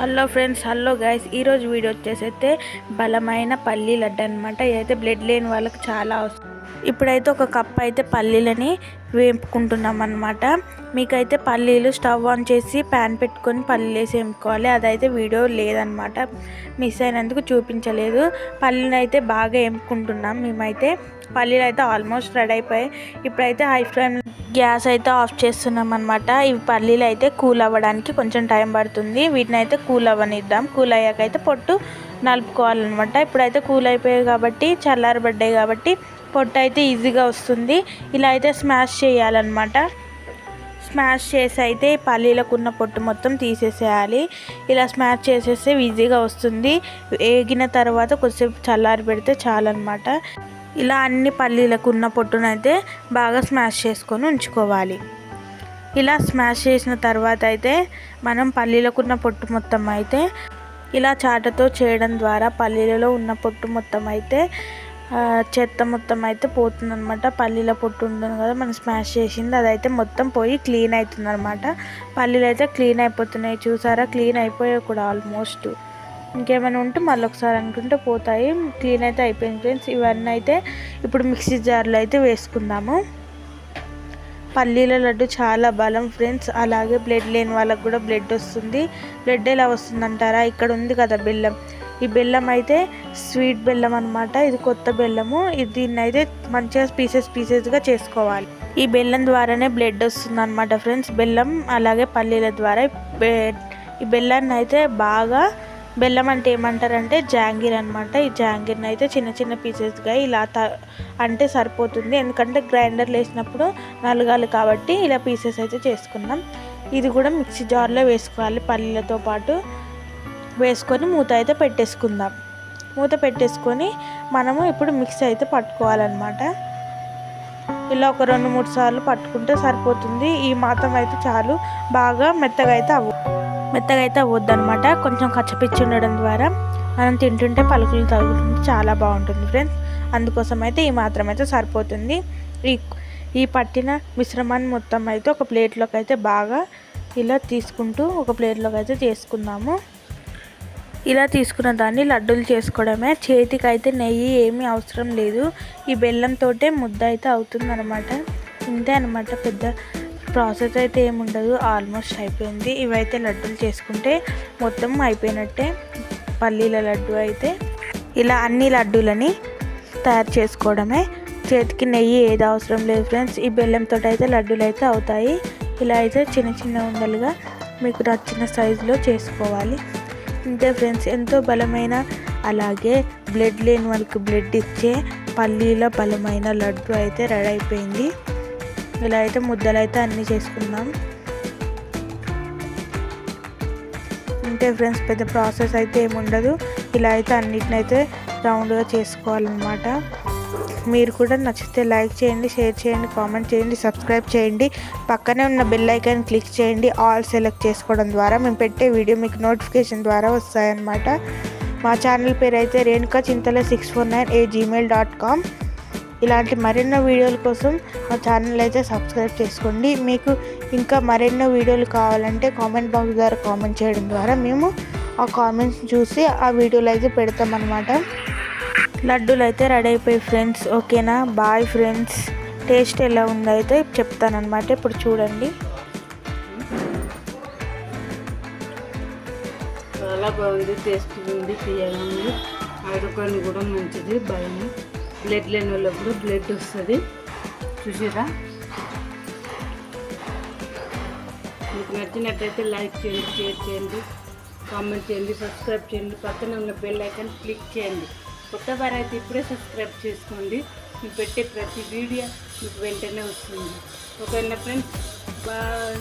Hello friends hello guys ఈరోజు video వచ్చేసైతే అయితే బలమైన పల్లీ లడ్డు అనమాట ఇదైతే బ్లడ్ లేని వాళ్ళకి చాలా అవసరం. ఇప్పుడైతే ఒక కప్ అయితే పల్లీలని వేపుకుంటున్నాం అనమాట మీకైతే పల్లీలు స్టవ్ ఆన్ చేసి ప్యాన్ పెట్టుకొని పల్లీలు వేసి వేపుకోవాలి. అదైతే వీడియో లేదనమాట మిస్ అయినందుకు చూపించలేదు. పల్లీలు అయితే బాగా వేపుకుంటున్నాం మేమైతే. పల్లీలు అయితే ఆల్మోస్ట్ రెడీ అయిపోయాయి. ఇప్పుడైతే హై ఫ్లేమ్ గ్యాస్ అయితే ఆఫ్ చేస్తున్నాం అనమాట ఇవి పల్లీలు అయితే కూల్ అవ్వడానికి కొంచెం టైం పడుతుంది. వీటిని అయితే కూల్ అవ్వనిద్దాం. కూల్ అయ్యాక అయితే పొట్టు నలుపుకోవాలన్నమాట. ఇప్పుడైతే కూల్ అయిపోయాయి కాబట్టి చల్లారబడ్డాయి కాబట్టి పొట్టు అయితే ఈజీగా వస్తుంది. ఇలా అయితే స్మాష్ చేయాలన్నమాట. స్మాష్ చేసి అయితే పల్లీలకు ఉన్న పొట్టు మొత్తం తీసేసేయాలి. ఇలా స్మాష్ చేసేస్తే ఈజీగా వస్తుంది. వేగిన తర్వాత కొద్దిసేపు చల్లారి పెడితే చాలన్నమాట. ఇలా అన్ని పల్లీలకు ఉన్న పొట్టునైతే బాగా స్మాష్ చేసుకొని ఉంచుకోవాలి. ఇలా స్మాష్ చేసిన తర్వాత అయితే మనం పల్లీలకు ఉన్న పొట్టు మొత్తం అయితే ఇలా చాటతో చేయడం ద్వారా పల్లీలలో ఉన్న పొట్టు మొత్తం అయితే చెత్త మొత్తం అయితే పోతుందన్నమాట. పల్లీల పొట్టు ఉంటుంది కదా మనం స్మాష్ చేసింది అదైతే మొత్తం పోయి క్లీన్ అవుతుంది అనమాట పల్లీలు అయితే క్లీన్ అయిపోతున్నాయి చూసారా? క్లీన్ అయిపోయాయి కూడా ఆల్మోస్ట్. ఇంకేమైనా ఉంటే మళ్ళీ ఒకసారి అనుకుంటే పోతాయి. క్లీన్ అయితే అయిపోయింది ఫ్రెండ్స్. ఇవన్నీ అయితే ఇప్పుడు మిక్సీ జార్లో అయితే వేసుకుందాము. పల్లీల లడ్డు చాలా బలం ఫ్రెండ్స్. అలాగే బ్లడ్ లేని వాళ్ళకి కూడా బ్లడ్ వస్తుంది. బ్లడ్ ఎలా వస్తుందంటారా? ఇక్కడ ఉంది కదా బెల్లం. ఈ బెల్లం అయితే స్వీట్ బెల్లం అనమాట ఇది కొత్త బెల్లము. ఇది దీన్ని అయితే మంచిగా పీసెస్ పీసెస్గా చేసుకోవాలి. ఈ బెల్లం ద్వారానే బ్లడ్ వస్తుంది అనమాట ఫ్రెండ్స్. బెల్లం అలాగే పల్లీల ద్వారా ఈ బెల్లాన్ని అయితే బాగా బెల్లం అంటే ఏమంటారంటే జాంగీర్ అనమాట ఈ జాంగీర్ని అయితే చిన్న చిన్న పీసెస్గా ఇలా త అంటే సరిపోతుంది. ఎందుకంటే గ్రైండర్లు వేసినప్పుడు నలగాలి కాబట్టి ఇలా పీసెస్ అయితే చేసుకున్నాం. ఇది కూడా మిక్సీ జార్లో వేసుకోవాలి పల్లీలతో పాటు. వేసుకొని మూత అయితే పెట్టేసుకుందాం. మూత పెట్టేసుకొని మనము ఇప్పుడు మిక్సీ అయితే పట్టుకోవాలన్నమాట. ఇలా ఒక రెండు మూడు సార్లు పట్టుకుంటే సరిపోతుంది. ఈ మాత్రం అయితే చాలు. బాగా మెత్తగా అయితే అవ్వ మెత్తగా అయితే అవ్వద్దు అనమాట కొంచెం కచ్చపిచ్చి ఉండడం ద్వారా మనం తింటుంటే పలుకులు తగులుతుంది చాలా బాగుంటుంది ఫ్రెండ్స్. అందుకోసం అయితే ఈ మాత్రం అయితే సరిపోతుంది. ఈ ఈ పట్టిన మిశ్రమాన్ని మొత్తం అయితే ఒక ప్లేట్లోకి అయితే బాగా ఇలా తీసుకుంటూ ఒక ప్లేట్లోకి అయితే చేసుకుందాము. ఇలా తీసుకున్న దాన్ని లడ్డూలు చేసుకోవడమే. చేతికి అయితే నెయ్యి ఏమీ అవసరం లేదు. ఈ బెల్లంతో ముద్ద అయితే అవుతుంది అనమాట ఇంతే అనమాట పెద్ద ప్రాసెస్ అయితే ఏముండదు. ఆల్మోస్ట్ అయిపోయింది. ఇవైతే లడ్డూలు చేసుకుంటే మొత్తం అయిపోయినట్టే. పల్లీల లడ్డు అయితే ఇలా అన్ని లడ్డూలని తయారు చేసుకోవడమే. చేతికి నెయ్యి ఏది అవసరం లేదు ఫ్రెండ్స్. ఈ బెల్లంతో అయితే లడ్డూలు అయితే అవుతాయి. ఇలా అయితే చిన్న చిన్న ఉండలుగా మీకు నచ్చిన సైజులో చేసుకోవాలి. ఇంతే ఫ్రెండ్స్ ఎంతో బలమైన అలాగే బ్లడ్ లేని వాళ్ళకి బ్లడ్ ఇచ్చే పల్లీల బలమైన లడ్డు అయితే రెడీ అయిపోయింది. ఇలా అయితే ముద్దలు అయితే అన్నీ చేసుకుందాం ఇంతే ఫ్రెండ్స్ పెద్ద ప్రాసెస్ అయితే ఏముండదు. ఇలా అయితే అన్నిటిని అయితే రౌండ్గా చేసుకోవాలన్నమాట. మీరు కూడా నచ్చితే లైక్ చేయండి షేర్ చేయండి కామెంట్ చేయండి సబ్స్క్రైబ్ చేయండి. పక్కనే ఉన్న బెల్ ఐకాన్ క్లిక్ చేయండి. ఆల్ సెలెక్ట్ చేసుకోవడం ద్వారా మేము పెట్టే వీడియో మీకు నోటిఫికేషన్ ద్వారా వస్తాయన్నమాట. మా ఛానల్ పేరు అయితే Renuka Chintala six four nine a gmail dot com ఇలాంటి మరెన్నో వీడియోల కోసం మా ఛానల్ అయితే సబ్స్క్రైబ్ చేసుకోండి. మీకు ఇంకా మరెన్నో వీడియోలు కావాలంటే కామెంట్ బాక్స్ ద్వారా కామెంట్ చేయడం ద్వారా మేము ఆ కామెంట్స్ చూసి ఆ వీడియోలు అయితే పెడతామన్నమాట. లడ్డూలు అయితే రెడీ అయిపోయి ఫ్రెండ్స్ ఓకేనా? Bye friends. టేస్ట్ ఎలా ఉందో అయితే చెప్తానమాట ఇప్పుడు చూడండి. చాలా బాగుంది టేస్ట్ ఉంది తీయగా ఉంది. కూడా మంచిది భయం. బ్లడ్ లేని వాళ్ళప్పుడు కూడా బ్లడ్ వస్తుంది. చూసారా మీకు నచ్చినట్టయితే లైక్ చేయండి షేర్ చేయండి కామెంట్ చేయండి సబ్స్క్రైబ్ చేయండి. పక్కన ఉన్న బెల్ ఐకాన్ క్లిక్ చేయండి. కొత్త అయితే ఇప్పుడే సబ్స్క్రైబ్ చేసుకోండి. మీకు పెట్టే ప్రతి వీడియో మీకు వెంటనే వస్తుంది. ఓకేనా ఫ్రెండ్స్ బాయ్